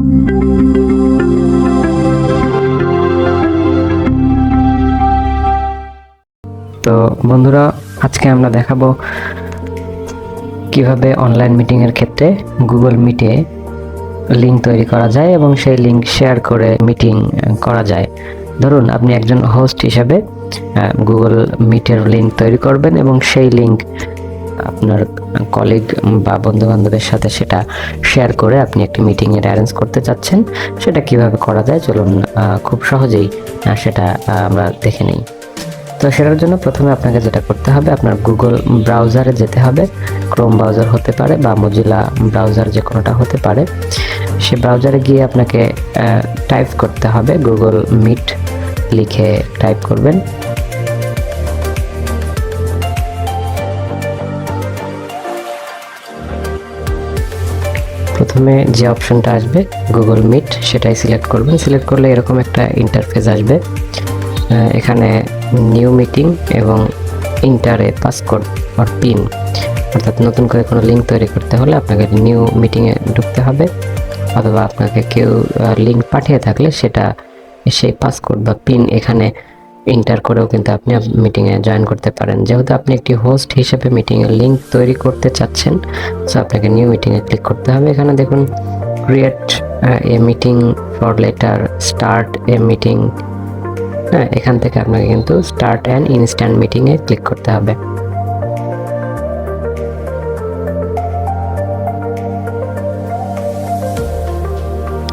তো বন্ধুরা, আজকে আমরা দেখাবো কীভাবে অনলাইন মিটিংয়ের ক্ষেত্রে গুগল মিটে লিঙ্ক তৈরি করা যায় এবং সেই লিঙ্ক শেয়ার করে মিটিং করা যায়। ধরুন, আপনি একজন হোস্ট হিসাবে গুগল মিটের লিঙ্ক তৈরি করবেন এবং সেই লিঙ্ক আপনার কলিগ বা বন্ধু বান্ধবের সাথে সেটা শেয়ার করে আপনি একটি মিটিংয়ের অ্যারেঞ্জ করতে চাচ্ছেন, সেটা কীভাবে করা যায় চলুন খুব সহজেই সেটা আমরা দেখে নিই। তো সেটার জন্য প্রথমে আপনাকে যেটা করতে হবে, আপনার গুগল ব্রাউজারে যেতে হবে। ক্রোম ব্রাউজার হতে পারে বা মজিলা ব্রাউজার যে কোনোটা হতে পারে। সে ব্রাউজারে গিয়ে আপনাকে টাইপ করতে হবে। গুগল মিট লিখে টাইপ করবেন। প্রথমে যে অপশনটা আসবে গুগল মিট সেটাই সিলেক্ট করবেন। সিলেক্ট করলে এরকম একটা ইন্টারফেস আসবে। এখানে নিউ মিটিং এবং ইন্টারে পাসকোড অর পিন অর্থাৎ নতুন করে কোনো লিঙ্ক তৈরি করতে হলে আপনাকে নিউ মিটিংয়ে ঢুকতে হবে, অথবা আপনাকে কেউ লিঙ্ক পাঠিয়ে থাকলে সেটা সেই পাসকোড বা পিন এখানে ইন্টার করেও কিন্তু আপনি মিটিংয়ে জয়েন করতে পারেন। যেহেতু আপনি একটি হোস্ট হিসেবে মিটিংয়ের লিঙ্ক তৈরি করতে চাচ্ছেন সো আপনাকে নিউ মিটিংয়ে ক্লিক করতে হবে। এখানে দেখুন create a meeting for later start a meeting হ্যাঁ এখান থেকে আপনাকে কিন্তু স্টার্ট অ্যান্ড ইনস্ট্যান্ট মিটিংয়ে ক্লিক করতে হবে।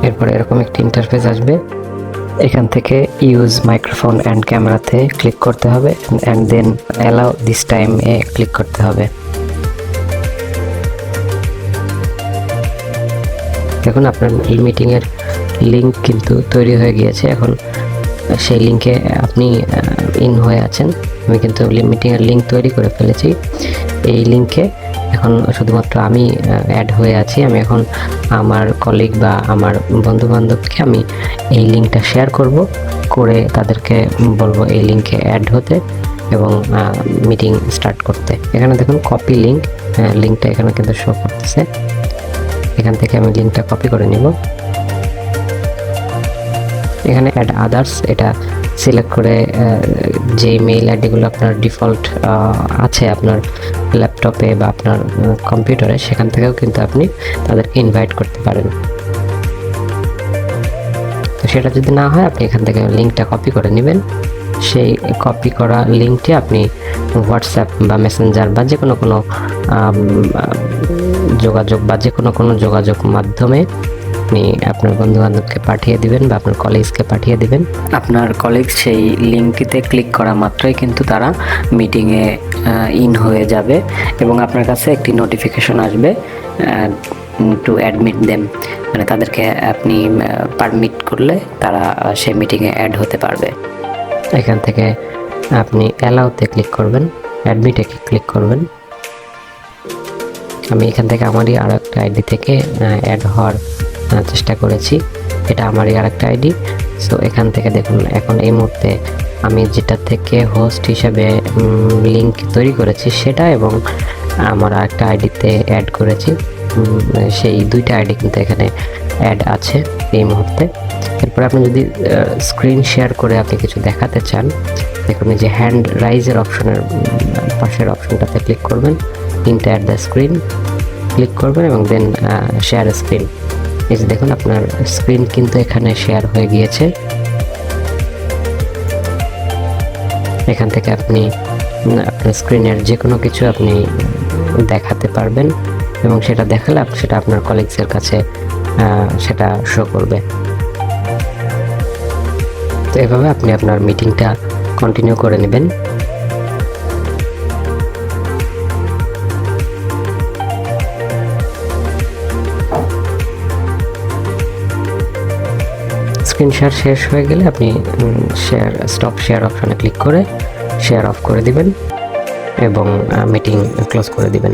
এরপরে এরকম একটি ইন্টারফেস আসবে। এখান থেকে ইউজ মাইক্রোফোন অ্যান্ড ক্যামেরাতে ক্লিক করতে হবে and then allow this time A click করতে হবে। দেখুন, আপনার মিটিংয়ের লিঙ্ক কিন্তু তৈরি হয়ে গিয়েছে। এখন সেই লিঙ্কে আপনি ইন হয়ে আছেন। আমি কিন্তু মিটিংয়ের লিঙ্ক তৈরি করে ফেলেছি। এই লিঙ্কে এখন শুধুমাত্র আমি অ্যাড হয়ে আছি। আমি এখন আমার কলিগ বা আমার বন্ধু বান্ধবকে আমি এই লিঙ্কটা শেয়ার করব। করে তাদেরকে বলব এই লিঙ্কে অ্যাড হতে এবং মিটিং স্টার্ট করতে। এখানে দেখুন কপি লিঙ্ক লিঙ্কটা এখানে কিন্তু শো করতেছে। এখান থেকে আমি লিঙ্কটা কপি করে নিব। এখানে অ্যাড আদার্স এটা সিলেক্ট করে যে মেইল আইডিগুলো আপনার ডিফল্ট আছে আপনার ল্যাপটপে বা আপনার কম্পিউটারে সেখান থেকেও কিন্তু আপনি তাদেরকে ইনভাইট করতে পারেন। তো সেটা যদি না হয়, আপনি এখান থেকে লিঙ্কটা কপি করে নেবেন। সেই কপি করা লিঙ্কটি আপনি হোয়াটসঅ্যাপ বা মেসেঞ্জার বা যে কোনো কোনো যোগাযোগ বা যে কোনো কোনো যোগাযোগ মাধ্যমে আপনি আপনার বন্ধু বান্ধবকে পাঠিয়ে দিবেন বা আপনার কলিগসকে পাঠিয়ে দিবেন। আপনার কলিগ সেই লিঙ্কটিতে ক্লিক করা মাত্রই কিন্তু তারা মিটিংয়ে ইন হয়ে যাবে এবং আপনার কাছে একটি নোটিফিকেশন আসবে টু অ্যাডমিট দেম মানে তাদেরকে আপনি পারমিট করলে তারা সেই মিটিংয়ে অ্যাড হতে পারবে। এখান থেকে আপনি অ্যালাউতে ক্লিক করবেন অ্যাডমিটে ক্লিক করবেন। আমি এখান থেকে আমারই আর একটা আইডি থেকে অ্যাড হওয়ার চেষ্টা করেছি। এটা আমারই আর একটা আইডি। সো এখান থেকে দেখুন, এখন এই মুহূর্তে আমি যেটা থেকে হোস্ট হিসেবে লিঙ্ক তৈরি করেছি সেটা এবং আমার একটা আইডিতে অ্যাড করেছি। সেই দুইটা আইডি কিন্তু এখানে অ্যাড আছে এই মুহূর্তে। এরপর আপনি যদি স্ক্রিন শেয়ার করে আপনি কিছু দেখাতে চান, দেখুন যে হ্যান্ড রাইজের অপশনের পাশের অপশনটাতে ক্লিক করবেন enter at the screen click করবেন এবং দেন শেয়ার স্ক্রিন এই যে দেখুন, আপনার স্ক্রিন কিন্তু এখানে শেয়ার হয়ে গিয়েছে। এখান থেকে আপনি আপনার স্ক্রিনের যে কোনো কিছু আপনি দেখাতে পারবেন এবং সেটা দেখালে সেটা আপনার কলিগসের কাছে সেটা শো করবে। তো এভাবে আপনি আপনার মিটিংটা কন্টিনিউ করে নেবেন। স্ক্রিন শেয়ার শেষ হয়ে গেলে আপনি শেয়ার স্টপ শেয়ার অপশনে ক্লিক করে শেয়ার অফ করে দিবেন এবং মিটিং ক্লোজ করে দিবেন।